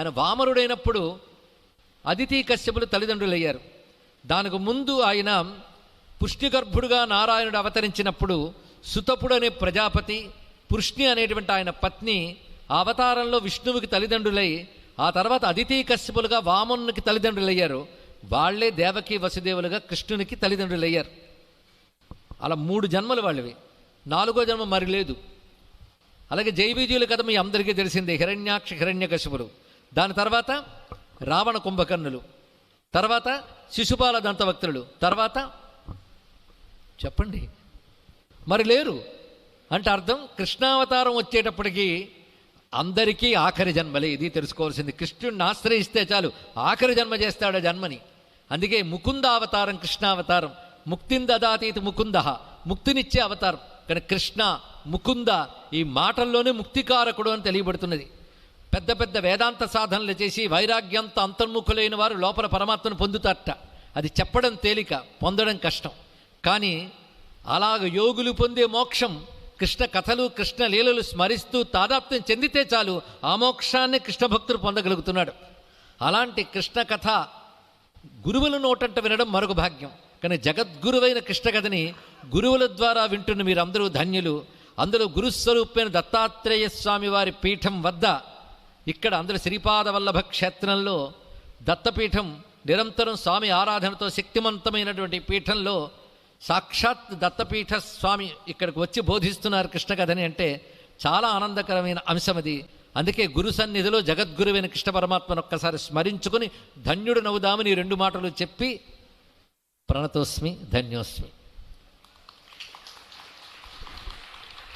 ఆయన వామరుడైనప్పుడు అదితి కశ్యపులు తల్లిదండ్రులయ్యారు. దానికి ముందు ఆయన పుష్టిగర్భుడుగా నారాయణుడు అవతరించినప్పుడు సుతపుడు అనే ప్రజాపతి పుష్ణి అనేటువంటి ఆయన పత్ని అవతారంలో విష్ణువుకి తల్లిదండ్రులై ఆ తర్వాత అదితి కశ్యపులుగా వామనునికి తల్లిదండ్రులయ్యారు. వాళ్ళే దేవకి వసుదేవులుగా కృష్ణునికి తల్లిదండ్రులయ్యారు. అలా మూడు జన్మలు వాళ్ళవి. నాలుగో జన్మ మరి లేదు. అలాగే జైబీజీల కథ మీ అందరికీ తెలిసిందే. హిరణ్యాక్ష హిరణ్యకశిపులు దాని తర్వాత రావణ కుంభకర్ణులు తర్వాత శిశుపాల దంతవక్తులు తర్వాత చెప్పండి. మరి లేరు. అంటే అర్థం కృష్ణావతారం వచ్చేటప్పటికీ అందరికీ ఆఖరి జన్మలే. ఇది తెలుసుకోవాల్సింది. కృష్ణుడిని ఆశ్రయిస్తే చాలు. ఆఖరి జన్మ చేస్తాడు జన్మని. అందుకే ముకుంద అవతారం కృష్ణావతారం. ముక్తిం దదాతీతి ముకుంద. ముక్తినిచ్చే అవతారం. కానీ కృష్ణ ముకుంద ఈ మాటల్లోనే ముక్తికారకుడు అని తెలియబడుతున్నది. పెద్ద పెద్ద వేదాంత సాధనలు చేసి వైరాగ్యంతో అంతర్ముఖులైన వారు లోపల పరమాత్మను పొందుతారట. అది చెప్పడం తేలిక పొందడం కష్టం. కానీ అలాగ యోగులు పొందే మోక్షం కృష్ణ కథలు కృష్ణ లీలలు స్మరిస్తూ తాదాప్త్యం చెందితే చాలు ఆ మోక్షాన్ని కృష్ణ భక్తుడు పొందగలుగుతున్నాడు. అలాంటి కృష్ణ కథ గురువుల నోటంట వినడం మరొక భాగ్యం. కానీ జగద్గురువైన కృష్ణ కథని గురువుల ద్వారా వింటున్న మీరందరూ ధన్యులు. అందులో గురుస్వరూపమైన దత్తాత్రేయ స్వామి వారి పీఠం వద్ద ఇక్కడ అందరూ శ్రీపాద వల్లభ క్షేత్రంలో దత్తపీఠం నిరంతరం స్వామి ఆరాధనతో శక్తివంతమైనటువంటి పీఠంలో సాక్షాత్ దత్తపీఠ స్వామి ఇక్కడికి వచ్చి బోధిస్తున్నారు కృష్ణ కథని అంటే చాలా ఆనందకరమైన అంశం అది. అందుకే గురు సన్నిధిలో జగద్గురువైన కృష్ణ పరమాత్మను ఒక్కసారి స్మరించుకుని ధన్యుడు నవ్వుదామని రెండు మాటలు చెప్పి ప్రణతోస్మి ధన్యోస్మి.